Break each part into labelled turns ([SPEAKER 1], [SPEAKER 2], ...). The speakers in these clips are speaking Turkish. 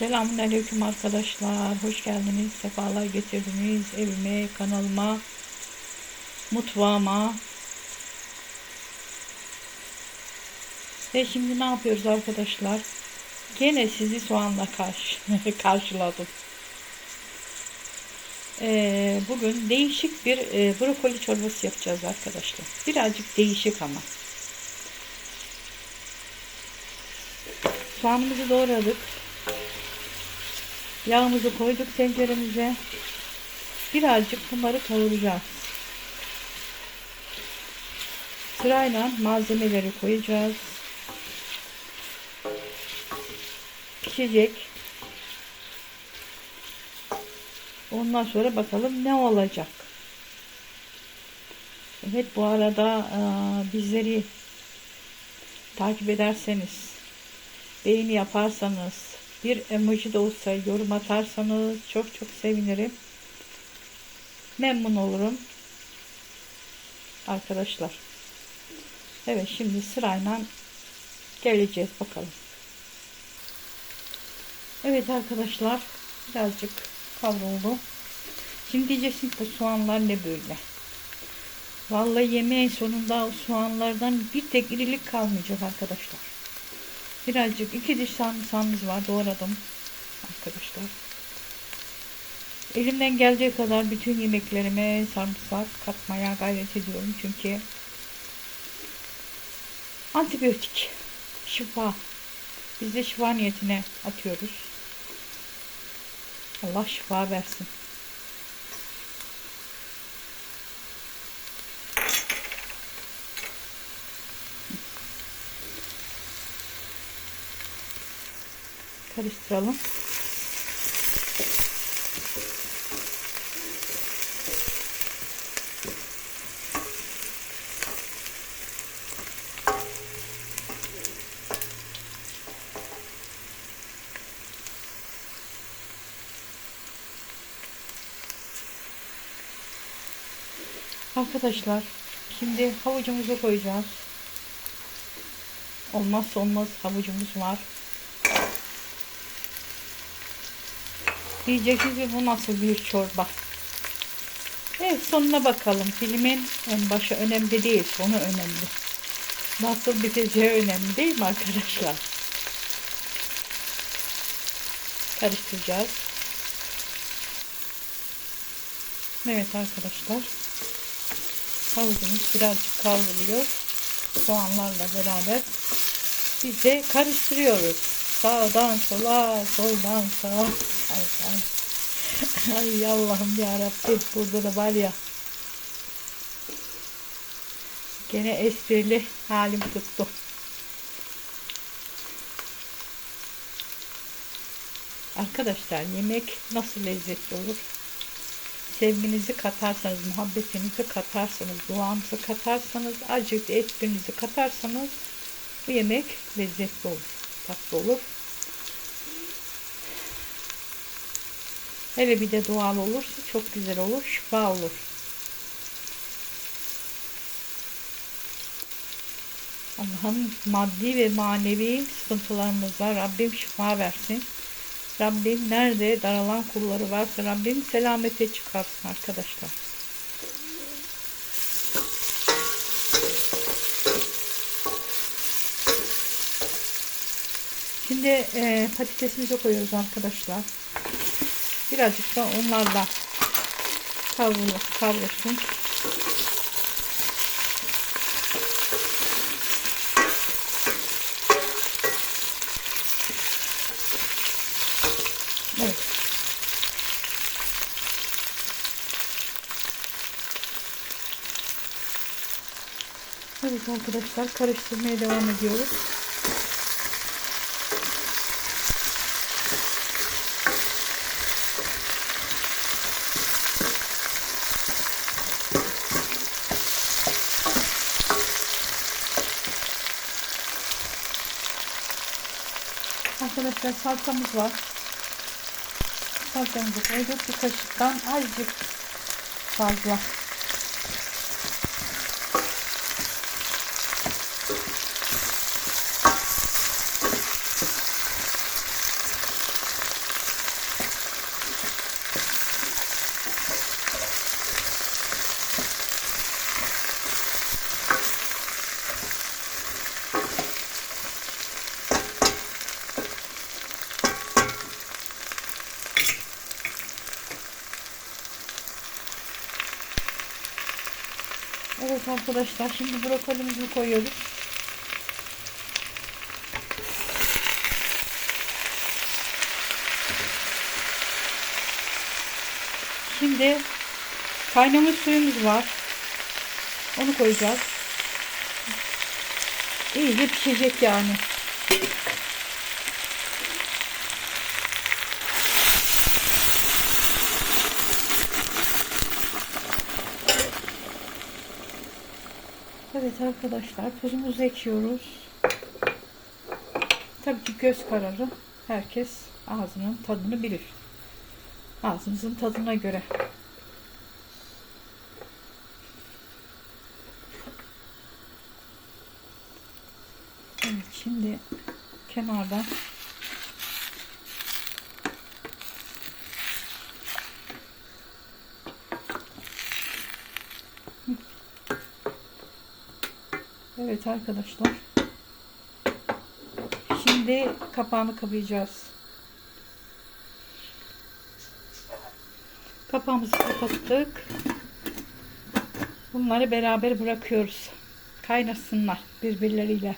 [SPEAKER 1] Selamünaleyküm arkadaşlar. Hoş geldiniz. Sefalar getirdiniz evime, kanalıma, mutfağıma. Ve şimdi ne yapıyoruz arkadaşlar? Gene sizi soğanla karşı, karşıladım. Ee, bugün değişik bir e, brokoli çorbası yapacağız arkadaşlar. Birazcık değişik ama. Soğanımızı doğradık. Yağımızı koyduk tenceremize. Birazcık bunları kavuracağız. Sırayla malzemeleri koyacağız. Pişecek. Ondan sonra bakalım ne olacak. Evet bu arada bizleri takip ederseniz beğeni yaparsanız bir emoji de olsa yorum atarsanız çok çok sevinirim. Memnun olurum. Arkadaşlar. Evet şimdi sırayla geleceğiz bakalım. Evet arkadaşlar birazcık kavruldu. Şimdi diyeceksiniz ki soğanlar ne böyle? Vallahi yemeğin sonunda o soğanlardan bir tek irilik kalmayacak arkadaşlar. Birazcık iki diş sarımsağımız var doğradım arkadaşlar. Elimden geldiği kadar bütün yemeklerime sarımsak katmaya gayret ediyorum. Çünkü antibiyotik, şifa. Biz de şifa niyetine atıyoruz. Allah şifa versin. Karıştıralım. Arkadaşlar şimdi havucumuzu koyacağız. Olmazsa olmaz havucumuz var. Diyeceksiniz ki bu nasıl bir çorba. Evet sonuna bakalım. Filmin en başı önemli değil. Sonu önemli. Nasıl biteceği önemli değil mi arkadaşlar? Karıştıracağız. Evet arkadaşlar. Havucumuz birazcık kavruluyor. Soğanlarla beraber biz de karıştırıyoruz. Sağdan sola, soldan sağa. Ay, ay. ay Allah'ım ya Rabbi. Burada da var ya. Gene esprili halim tuttu. Arkadaşlar yemek nasıl lezzetli olur? Sevginizi katarsanız, muhabbetinizi katarsanız, duanızı katarsanız, acık esprinizi katarsanız bu yemek lezzetli olur, tatlı olur. Hele bir de doğal olursa çok güzel olur, şifa olur. Allah'ın maddi ve manevi sıkıntılarımıza Rabbim şifa versin. Rabbim nerede daralan kulları varsa Rabbim selamete çıkarsın arkadaşlar. Şimdi e, patatesimizi koyuyoruz arkadaşlar. Birazcık da onlarla kavrulur, kavrulsun. Evet. Evet arkadaşlar karıştırmaya devam ediyoruz. Arkadaşlar salçamız var. Salçamızı koyduk. Bir kaşıktan azıcık fazla. Evet arkadaşlar şimdi brokolimizi koyuyoruz. Şimdi kaynamış suyumuz var. Onu koyacağız. İyice pişecek yani. Evet arkadaşlar tuzumuzu ekiyoruz. Tabii ki göz kararı herkes ağzının tadını bilir. Ağzınızın tadına göre. Evet şimdi kenardan Evet arkadaşlar. Şimdi kapağını kapayacağız. Kapağımızı kapattık. Bunları beraber bırakıyoruz. Kaynasınlar birbirleriyle.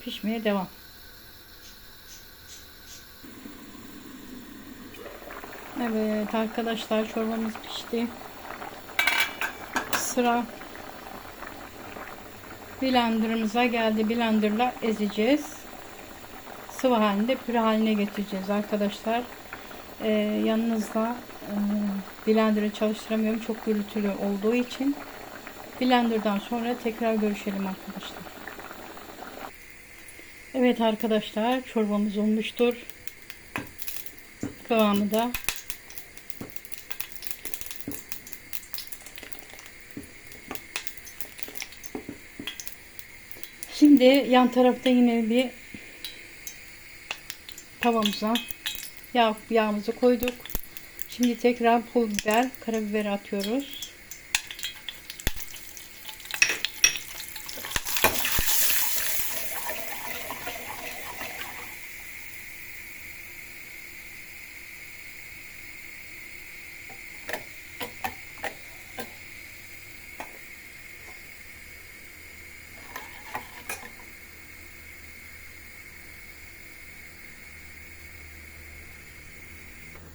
[SPEAKER 1] Pişmeye devam. Evet arkadaşlar çorbamız pişti. Sıra blenderımıza geldi. Blenderla ezeceğiz. Sıvı halinde püre haline getireceğiz arkadaşlar. Ee, yanınızda e, blenderı çalıştıramıyorum. Çok gürültülü olduğu için. Blender'dan sonra tekrar görüşelim arkadaşlar. Evet arkadaşlar çorbamız olmuştur. Kıvamı da Şimdi yan tarafta yine bir tavamıza yağ, yağımızı koyduk. Şimdi tekrar pul biber, karabiber atıyoruz.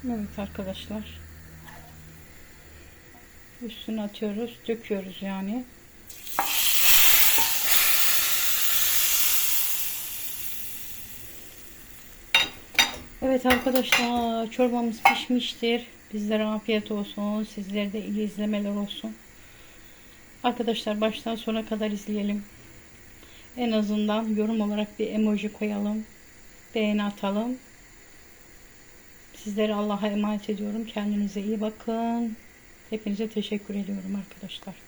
[SPEAKER 1] Evet arkadaşlar. Üstüne atıyoruz, döküyoruz yani. Evet arkadaşlar çorbamız pişmiştir. Bizlere afiyet olsun. Sizlere de iyi izlemeler olsun. Arkadaşlar baştan sona kadar izleyelim. En azından yorum olarak bir emoji koyalım. Beğeni atalım. Sizleri Allah'a emanet ediyorum. Kendinize iyi bakın. Hepinize teşekkür ediyorum arkadaşlar.